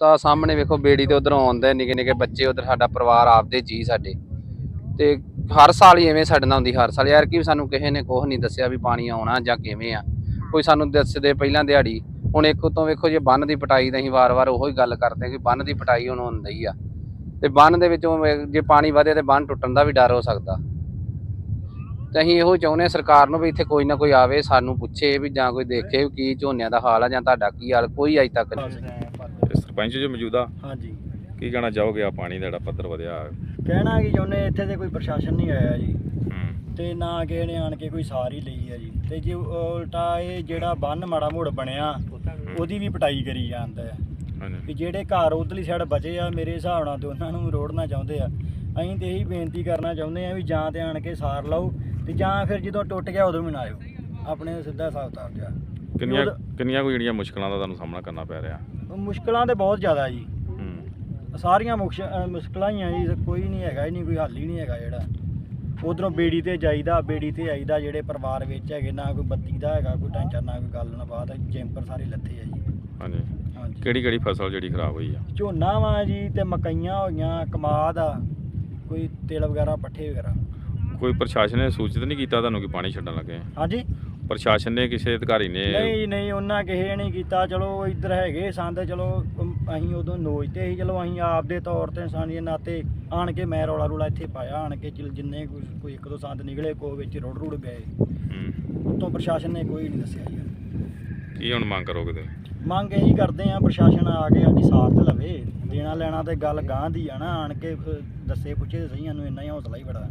ਤਾਂ ਸਾਹਮਣੇ ਵੇਖੋ ਬੇੜੀ ਤੇ ਉਧਰੋਂ ਆਉਂਦੇ ਨਿੱਕੇ ਨਿੱਕੇ ਬੱਚੇ, ਉਧਰ ਸਾਡਾ ਪਰਿਵਾਰ ਆਪਦੇ ਜੀ ਸਾਡੇ। ਤੇ ਹਰ ਸਾਲ ਹੀ ਐਵੇਂ ਸਾਡੇ ਨਾਲ ਹੁੰਦੀ, ਹਰ ਸਾਲ ਯਾਰ ਕੀ ਸਾਨੂੰ ਕਿਸੇ ਨੇ ਕੁਝ ਨਹੀਂ ਦੱਸਿਆ ਵੀ ਪਾਣੀ ਆਉਣਾ ਜਾਂ ਕਿਵੇਂ ਆ। ਕੋਈ ਸਾਨੂੰ ਦੱਸਦੇ ਪਹਿਲਾਂ ਦਿਹਾੜੀ, ਹੁਣ ਇੱਕ ਤੋਂ ਵੇਖੋ ਜੇ ਬੰਨ ਦੀ ਪਟਾਈ ਤਾਂ ਅਸੀਂ ਵਾਰ-ਵਾਰ ਉਹੀ ਗੱਲ ਕਰਦੇ ਹਾਂ ਕਿ ਬੰਨ ਦੀ ਪਟਾਈ ਹੁਣ ਹੁੰਦੀ ਆ। ਤੇ ਬੰਨ ਦੇ ਵਿੱਚੋਂ ਜੇ ਪਾਣੀ ਵਧੇ ਤੇ ਬੰਨ ਟੁੱਟਣ ਦਾ ਵੀ ਡਰ ਹੋ ਸਕਦਾ। ਤੇ ਅਸੀਂ ਇਹੋ ਚਾਹੁੰਦੇ ਹਾਂ ਸਰਕਾਰ ਨੂੰ ਵੀ ਇੱਥੇ ਕੋਈ ਨਾ ਕੋਈ ਆਵੇ, ਸਾਨੂੰ ਪੁੱਛੇ ਵੀ ਜਾਂ ਕੋਈ ਦੇਖੇ ਵੀ ਕੀ ਝੋਨਿਆਂ ਦਾ ਹਾਲ ਆ ਜਾਂ ਤੁਹਾਡਾ ਕੀ ਹਾਲ, ਕੋਈ ਅਜੇ ਤੱਕ ਨਹੀਂ। ਸਰਪੰਚ ਜੀ ਮੌਜੂਦਾ? ਹਾਂਜੀ। ਕੀ ਕਹਿਣਾ ਚਾਹੋਗੇ ਆ ਪਾਣੀ ਦਾ ਜਿਹੜਾ ਪੱਧਰ ਵਧਿਆ? ਕਹਿਣਾ ਕੀ ਚਾਹੁੰਦੇ ਇੱਥੇ ਤੇ ਕੋਈ ਪ੍ਰਸ਼ਾਸਨ ਨਹੀਂ ਆਇਆ ਜੀ। ਤੇ ਨਾ ਕਿਸੇ ਨੇ ਆਣ ਕੇ ਕੋਈ ਸਾਰ ਹੀ ਲਈ ਆ ਜੀ। ਤੇ ਜੇ ਉਲਟਾ ਇਹ ਜਿਹੜਾ ਬੰਨ ਮਾੜਾ ਮੋੜ ਬਣਿਆ ਉਹਦੀ ਵੀ ਪਟਾਈ ਕਰੀ ਜਾਂਦਾ ਹੈ। ਵੀ ਜਿਹੜੇ ਘਰ ਉਧਰਲੀ ਸਾਈਡ ਬਚੇ ਆ ਮੇਰੇ ਹਿਸਾਬ ਨਾਲ ਤੇ ਉਹਨਾਂ ਨੂੰ ਰੋੜਨਾ ਚਾਹੁੰਦੇ ਆ। ਅਸੀਂ ਤੇ ਇਹੀ ਬੇਨਤੀ ਕਰਨਾ ਚਾਹੁੰਦੇ ਆ ਵੀ ਜਾਂ ਤੇ ਆਣ ਕੇ ਸਾਰ ਲਓ ਤੇ ਜਾਂ ਫਿਰ ਜਦੋਂ ਟੁੱਟ ਗਿਆ ਉਦੋਂ ਵੀ ਨਾ ਆਇਓ। ਆਪਣੇ ਸਿੱਧਾ ਹਿਸਾਬ ਤਾਰ ਜਾ ਕਿੰਨੀਆਂ ਉਹਦਾ- ਕਿੰਨੀਆਂ ਕੋਈ ਜਿਹੜੀਆਂ ਮੁਸ਼ਕਲਾਂ ਦਾ ਤੁਹਾਨੂੰ ਸਾਹਮਣਾ ਕਰਨਾ ਪੈ ਰਿਹਾ? ਮੁਸ਼ਕਲਾਂ ਤੇ ਬਹੁਤ ਜ਼ਿਆਦਾ ਜੀ। ਹੂੰ। ਸਾਰੀਆਂ ਮੁਕਸ਼- ਅਹ ਮੁਸ਼ਕਲਾਂ ਹੀ ਆ ਜੀ ਕੋਈ ਨਹੀਂ ਹੈਗਾ ਹੀ ਨਹੀਂ ਕੋਈ ਹੱਲ ਹੀ ਨਹੀਂ ਹੈਗਾ ਜਿਹੜਾ। ਉਧਰੋਂ ਬੇੜੀ ਤੇ ਜਾਈਦਾ ਬੇੜੀ ਤੇ ਆਈਦਾ ਜਿਹੜੇ ਪਰਿਵਾਰ ਵਿੱਚ ਹੈਗੇ ਨਾ ਕੋਈ ਬੱਤੀ ਦਾ ਹੈਗਾ ਕੋਈ ਢਾਂਚਾ ਨਾ ਕੋਈ ਗੱਲ ਨਾ ਬਾਤ ਜੈਂਪਰ ਸਾਰੇ ਲੱਥੇ ਆ ਜੀ। ਹਾਂਜੀ। ਹਾਂਜੀ। ਕਿਹੜੀ ਕਿਹੜੀ ਫਸਲ ਜਿਹੜੀ ਖਰਾਬ ਹੋਈ ਆ? ਝੋਨਾ ਵਾ ਜੀ ਤੇ ਮਕਈਆਂ ਹੋਈਆਂ ਕਮਾਦ ਆ ਕੋਈ ਤਿਲ ਵਗੈਰਾ ਪੱਠੇ ਵਗੈਰਾ। ਕੋਈ ਪ੍ਰਸ਼ਾਸਨ ਨੇ ਸੂਚਿਤ ਨਹੀਂ ਕੀਤਾ ਤੁਹਾਨੂੰ ਕਿ ਪਾਣੀ ਛੱਡਣ ਲੱਗੇ? ਹਾਂਜੀ। ਪ੍ਰਸ਼ਾਸਨ ਨੇ ਕਿਸੇ ਅਧਿਕਾਰੀ ਨੇ? ਨਹੀਂ ਨਹੀਂ ਉਹਨਾਂ ਕਿਸੇ ਨੇ ਕੀਤਾ। ਚਲੋ ਇੱਧਰ ਹੈਗੇ ਸੰਦ ਚਲੋ ਅਮ, ਅਸੀਂ ਉਦੋਂ ਨੋਚਦੇ ਸੀ। ਚਲੋ ਅਸੀਂ ਆਪ ਦੇ ਤੌਰ ਤੇ ਇਨਸਾਨੀਅਤ ਨਾਤੇ ਆਣ ਕੇ ਮੈਂ ਰੌਲਾ ਰੌਲਾ ਇੱਥੇ ਪਾਇਆ। ਆਣ ਕੇ ਜਿੰਨੇ ਕੋਈ ਕੋਈ ਇੱਕ ਦੋ ਸੰਦ ਨਿਕਲੇ ਕੋ ਵਿੱਚ ਰੁੜ ਰੁੜ ਗਏ। ਹੂੰ। ਉਤੋਂ ਪ੍ਰਸ਼ਾਸਨ ਨੇ ਕੋਈ ਨਹੀਂ ਦੱਸਿਆ ਯਾਰ ਕੀ ਹੁਣ ਮੰਗ ਕਰੋਗੇ ਤੁਸੀਂ? ਮੰਗ ਇਹੀ ਕਰਦੇ ਆ ਪ੍ਰਸ਼ਾਸਨ ਆ ਕੇ ਸਾਡੀ ਸਾਥ ਲਵੇ। ਦੇਣਾ ਲੈਣਾ ਤੇ ਗੱਲ ਗਾਂ ਦੀ ਆ ਨਾ। ਆਣ ਕੇ ਦੱਸੇ ਪੁੱਛੇ ਤੇ ਸਹੀ ਸਾਨੂੰ ਇੰਨਾ ਹੀ ਹੌਸਲਾ ਹੀ ਬੜਾ।